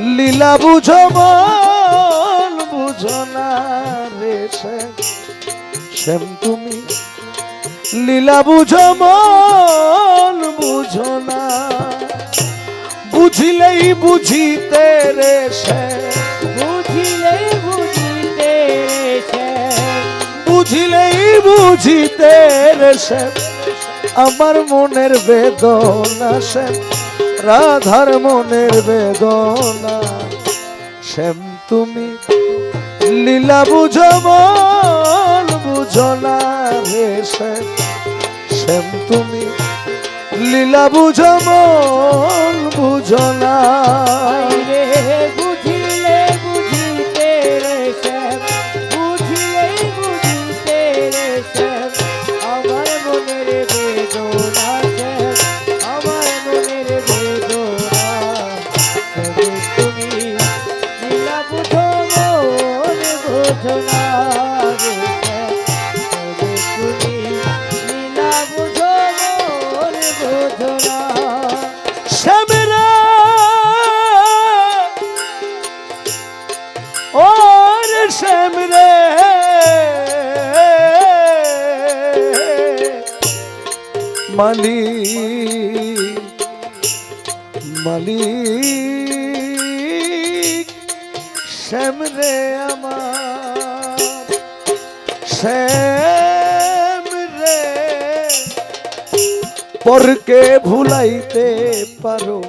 লীলা বুঝো মন বুঝো না রে শ্যাম। তুমি। লীলা বুঝো মন বুঝো না। বুঝিলেই বুঝিতে রে শ্যাম। বুঝিলে বুঝিতে বুঝিলেই বুঝিতে রে আমার মনের বেদনা শ্যাম। রাধার মনের বেদনা। শ্যাম, তুমি লীলা বুঝো, মন বুঝো না রে শ্যাম। শ্যাম, তুমি লীলা বুঝো, মন বুঝো না। মালি মালিক শ্যামরে আমার শ্যামরে পরকে ভুলাইতে পারো,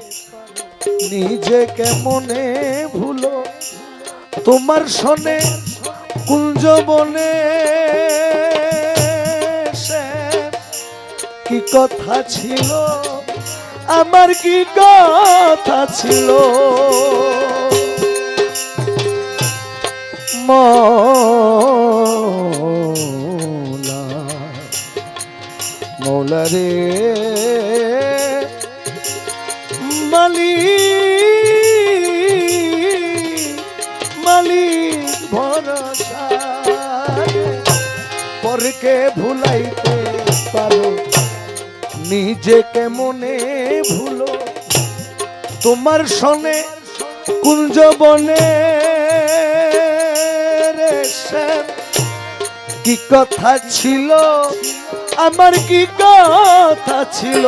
নিজে কেমনে ভুলো? তোমার সনে কুঞ্জ বনে কি কথা ছিল? আমার কি কথা ছিল? মৌলা রে, মালি মালি ভরসা পরকে ভুলাইতে পারো নিজে কেমনে ভুলো? তোমার সনে কুঞ্জ বনে কি কথা ছিল? আমার কি কথা ছিল?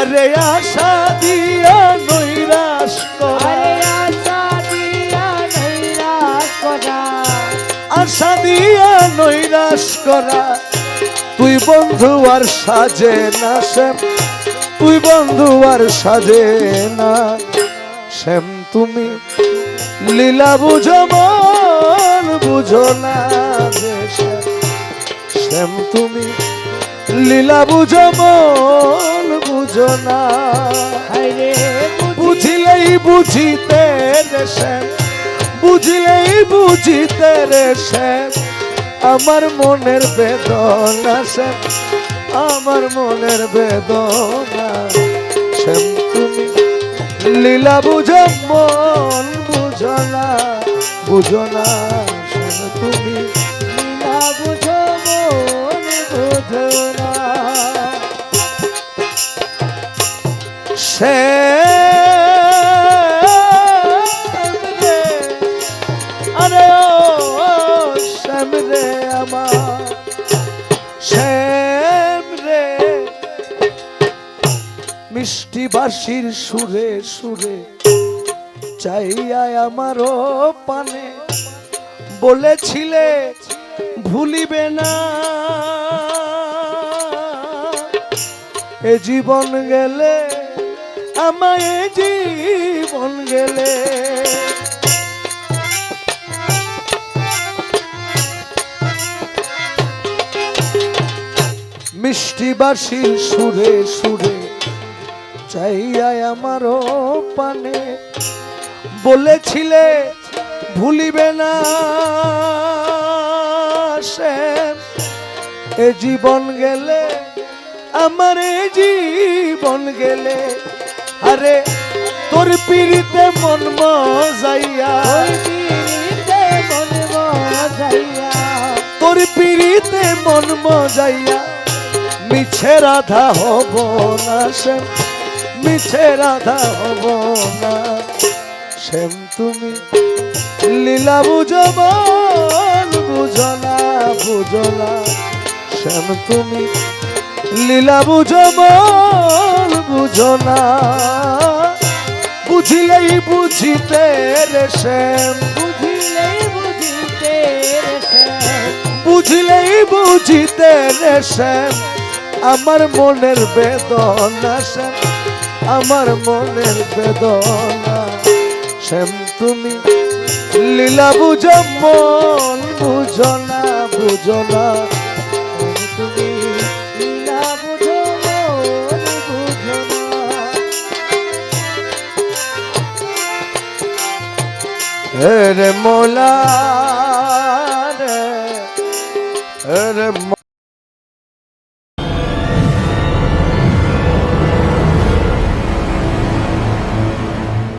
আরে আশা দিয়া নৈরাশ করা। আশা দিয়া নৈরাশ করা। তুই বন্ধু আর সাজে না শ্যাম তুই বন্ধু আর সাজে না শ্যাম। তুমি লীলা বুঝো মন বুঝো না শ্যাম। তুমি লীলা বুঝো মন বুঝো না। বুঝিলেই বুঝিতে রে শ্যাম বুঝিলেই বুঝিতে রে শ্যাম। আমার মনের বেদনা শ্যাম, আমার মনের বেদনা শ্যাম। তুমি লীলা বুঝো, মন বুঝো না বুঝো না শ্যাম। তুমি শ্যাম মিষ্টি বাসির সুরে সুরে চাইয়া আমারও পানে বলেছিলে, ভুলিবে না। এ জীবন গেলে, আমায় জীবন গেলে। মিষ্টি বাসির সুরে সুরে চাইয়া আমারও পানে। বলেছিলে ভুলিবে না শ্যাম এ জীবন গেলে আমার এ জীবন গেলে। আরে তোর পিড়িতে মন মজাইয়া। তোর পিড়িতে মন মজাইয়া। মিছে রাধা হব না শ্যাম মিছে রাধা হব না। শ্যাম তুমি লীলা বুঝবান বুঝনা বুঝনা শ্যাম তুমি লীলা বুঝবান বুঝনা বুঝিলেই বুঝিতে রে শ্যাম। বুঝিলেই বুঝিতে রে শ্যাম। বুঝিলেই বুঝিতে রে শ্যাম। আমার মনের বেদনা শ্যাম। আমার মনের বেদনা। শ্যাম তুমি লীলা বুঝো মন বুঝো না বুঝো না। রে মোলা